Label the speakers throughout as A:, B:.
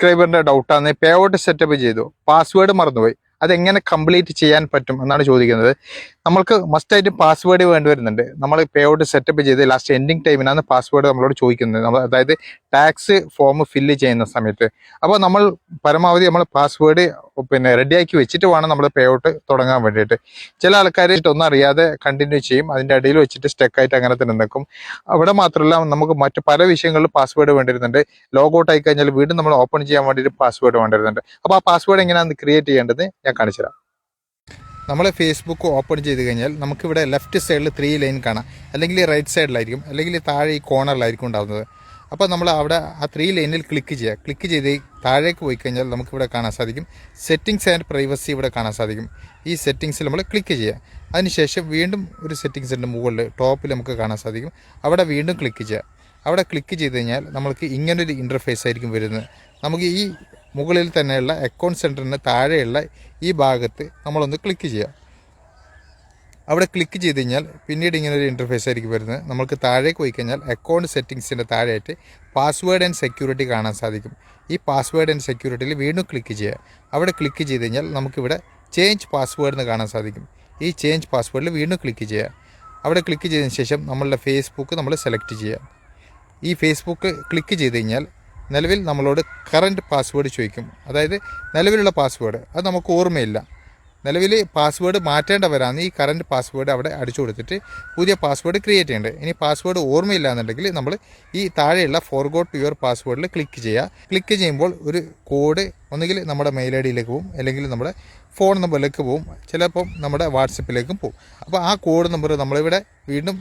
A: സബ്സ്ക്രൈബറിന്റെ ഡൗട്ടാണ് pay out setup ചെയ്തു. Password മറന്നുപോയി. അതെങ്ങനെ കംപ്ലീറ്റ് ചെയ്യാൻ പറ്റും എന്നാണ് ചോദിക്കുന്നത്. നമ്മൾക്ക് മസ്റ്റായിട്ട് പാസ്വേഡ് വേണ്ടി വരുന്നുണ്ട് നമ്മൾ പേ ഔട്ട് സെറ്റപ്പ് ചെയ്ത് ലാസ്റ്റ് എൻഡിങ് ടൈമിനാണ് പാസ്വേഡ് നമ്മളോട് ചോദിക്കുന്നത്. നമ്മൾ അതായത് ടാക്സ് ഫോം ഫില്ല് ചെയ്യുന്ന സമയത്ത്. അപ്പോൾ നമ്മൾ പരമാവധി നമ്മൾ പാസ്വേഡ് പിന്നെ റെഡിയാക്കി വെച്ചിട്ട് വേണം നമ്മൾ പേ ഔട്ട് തുടങ്ങാൻ വേണ്ടിയിട്ട്. ചില ആൾക്കാർ ഒന്നും അറിയാതെ കണ്ടിന്യൂ ചെയ്യും. അതിന്റെ ഇടയിൽ വെച്ചിട്ട് സ്റ്റെക്കായിട്ട് അങ്ങനെ തന്നെ നിൽക്കും. അവിടെ മാത്രമല്ല നമുക്ക് മറ്റു പല വിഷയങ്ങളിലും പാസ്വേഡ് വേണ്ടിയിരുന്നുണ്ട് ലോഗ് ഔട്ട് ആയി കഴിഞ്ഞാൽ വീണ്ടും നമ്മൾ ഓപ്പൺ ചെയ്യാൻ വേണ്ടിയിട്ട് പാസ്വേഡ് വേണ്ടിയിരുന്നുണ്ട് അപ്പോൾ ആ പാസ്വേഡ് എങ്ങനെയാണ് ക്രിയേറ്റ് ചെയ്യേണ്ടത്? ഞാൻ കാണിച്ചു തരാം. നമ്മൾ ഫേസ്ബുക്ക് ഓപ്പൺ ചെയ്ത് കഴിഞ്ഞാൽ നമുക്കിവിടെ ലെഫ്റ്റ് സൈഡിൽ ത്രീ ലൈൻ കാണാം. അല്ലെങ്കിൽ റൈറ്റ് സൈഡിലായിരിക്കും അല്ലെങ്കിൽ താഴെ ഈ കോർണറിലായിരിക്കും ഉണ്ടാകുന്നത് അപ്പോൾ നമ്മൾ അവിടെ ആ ത്രീ ലൈനിൽ ക്ലിക്ക് ചെയ്യുക. ക്ലിക്ക് ചെയ്ത് താഴേക്ക് പോയി കഴിഞ്ഞാൽ നമുക്കിവിടെ കാണാൻ സാധിക്കും. സെറ്റിങ്സ് ആൻഡ് പ്രൈവസി ഇവിടെ കാണാൻ സാധിക്കും. ഈ സെറ്റിങ്സിൽ നമ്മൾ ക്ലിക്ക് ചെയ്യുക. അതിനുശേഷം വീണ്ടും ഒരു സെറ്റിങ്സ് ഉണ്ട് മുകളിൽ ടോപ്പിൽ നമുക്ക് കാണാൻ സാധിക്കും. അവിടെ വീണ്ടും ക്ലിക്ക് ചെയ്യുക. അവിടെ ക്ലിക്ക് ചെയ്ത് കഴിഞ്ഞാൽ നമ്മൾക്ക് ഇങ്ങനൊരു ഇന്റർഫേസ് ആയിരിക്കും വരുന്നത്. നമുക്ക് ഈ മുകളിൽ തന്നെയുള്ള അക്കൗണ്ട് സെന്ററിന് താഴെയുള്ള ഈ ഭാഗത്ത് നമ്മളൊന്ന് ക്ലിക്ക് ചെയ്യാം അവിടെ ക്ലിക്ക് ചെയ്ത് കഴിഞ്ഞാൽ പിന്നീട് ഇങ്ങനെ ഒരു ഇന്റർഫേസ് ആയിരിക്കും വരുന്നത്. നമുക്ക് താഴേക്ക് പോയി കഴിഞ്ഞാൽ അക്കൗണ്ട് സെറ്റിങ്സിന്റെ താഴെയായിട്ട് പാസ്വേഡ് ആൻഡ് സെക്യൂരിറ്റി കാണാൻ സാധിക്കും. ഈ പാസ്വേഡ് ആൻഡ് സെക്യൂരിറ്റിയിൽ വീണ്ടും ക്ലിക്ക് ചെയ്യുക. അവിടെ ക്ലിക്ക് ചെയ്ത് കഴിഞ്ഞാൽ നമുക്കിവിടെ ചേഞ്ച് പാസ്വേഡ് എന്ന് കാണാൻ സാധിക്കും. ഈ ചേഞ്ച് പാസ്വേഡിൽ വീണ്ടും ക്ലിക്ക് ചെയ്യുക. അവിടെ ക്ലിക്ക് ചെയ്തതിന് ശേഷം നമ്മളുടെ ഫേസ്ബുക്ക് നമ്മൾ സെലക്ട് ചെയ്യുക. ഈ ഫേസ്ബുക്ക് ക്ലിക്ക് ചെയ്ത് കഴിഞ്ഞാൽ നിലവിൽ നമ്മളോട് കറന്റ് പാസ്വേഡ് ചോദിക്കും. അതായത് നിലവിലുള്ള പാസ്വേഡ് അത് നമുക്ക് ഓർമ്മയില്ല. നിലവിൽ പാസ്വേഡ് മാറ്റേണ്ടവരാണ് ഈ കറന്റ് പാസ്വേഡ് അവിടെ അടിച്ചു കൊടുത്തിട്ട് പുതിയ പാസ്വേഡ് ക്രിയേറ്റ് ചെയ്യേണ്ടത്. ഇനി പാസ്വേഡ് ഓർമ്മയില്ല എന്നുണ്ടെങ്കിൽ നമ്മൾ ഈ താഴെയുള്ള ഫോർഗോട്ട് യുവർ പാസ്വേഡിൽ ക്ലിക്ക് ചെയ്യുക. ക്ലിക്ക് ചെയ്യുമ്പോൾ ഒരു കോഡ് ഒന്നുകിൽ നമ്മുടെ മെയിൽ ഐ ഡിയിലേക്ക് പോകും അല്ലെങ്കിൽ നമ്മുടെ ഫോൺ നമ്പറിലേക്ക് പോകും ചിലപ്പം നമ്മുടെ വാട്സപ്പിലേക്കും പോകും അപ്പോൾ ആ കോഡ് നമ്പർ നമ്മളിവിടെ വീണ്ടും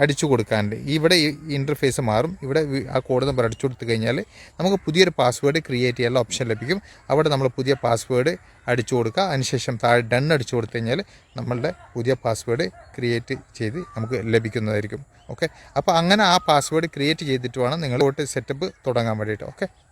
A: അടിച്ചു കൊടുക്കാനുണ്ട്. ഇവിടെ ഇന്റർഫേസ് മാറും. ഇവിടെ ആ കോഡ് നമ്പർ അടിച്ചു കൊടുത്തു കഴിഞ്ഞാൽ നമുക്ക് പുതിയൊരു പാസ്വേഡ് ക്രിയേറ്റ് ചെയ്യാനുള്ള ഓപ്ഷൻ ലഭിക്കും. അവിടെ നമ്മൾ പുതിയ പാസ്വേഡ് അടിച്ചു കൊടുക്കുക. അതിനുശേഷം താഴെ ഡൺ അടിച്ചു കൊടുത്തു കഴിഞ്ഞാൽ നമ്മളുടെ പുതിയ പാസ്വേഡ് ക്രിയേറ്റ് ചെയ്ത് നമുക്ക് ലഭിക്കുന്നതായിരിക്കും. ഓക്കെ അപ്പോൾ അങ്ങനെ ആ പാസ്വേഡ് ക്രിയേറ്റ് ചെയ്തിട്ട് വേണം നിങ്ങൾ സെറ്റപ്പ് തുടങ്ങാൻ വേണ്ടിയിട്ട്. ഓക്കെ